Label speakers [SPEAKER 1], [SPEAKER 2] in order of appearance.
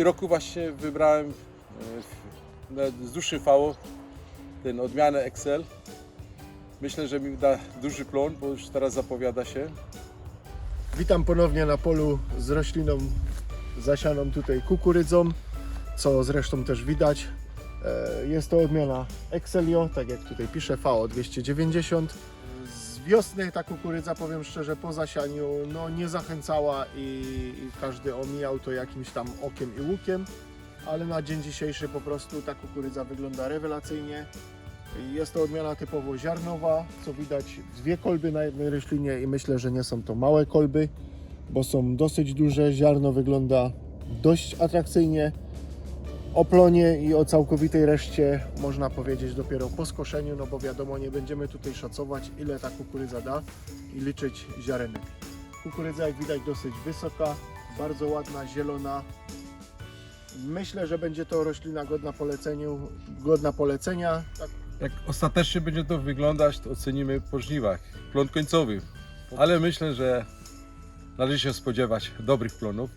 [SPEAKER 1] tym roku właśnie wybrałem e, z dłuższym V ten odmianę Excel. Myślę, że mi da duży plon, bo już teraz zapowiada się.
[SPEAKER 2] Witam ponownie na polu z rośliną zasianą tutaj kukurydzą, co zresztą też widać. E, Jest to odmiana Excelio, tak jak tutaj pisze VO 290. Wiosny ta kukurydza, powiem szczerze, po zasianiu no, nie zachęcała i, i każdy omijał to jakimś tam okiem i łukiem, ale na dzień dzisiejszy po prostu ta kukurydza wygląda rewelacyjnie. Jest to odmiana typowo ziarnowa, co widać dwie kolby na jednej roślinie i myślę, że nie są to małe kolby, bo są dosyć duże. Ziarno wygląda dość atrakcyjnie. O plonie i o całkowitej reszcie można powiedzieć dopiero po skoszeniu, no bo wiadomo, nie będziemy tutaj szacować ile ta kukurydza da i liczyć ziarenek. Kukurydza jak widać dosyć wysoka, bardzo ładna, zielona. Myślę, że będzie to roślina godna poleceniu, godna polecenia. Tak
[SPEAKER 1] Jak ostatecznie będzie to wyglądać, to ocenimy po żniwach. Plon końcowy. Ale myślę, że należy się spodziewać dobrych plonów.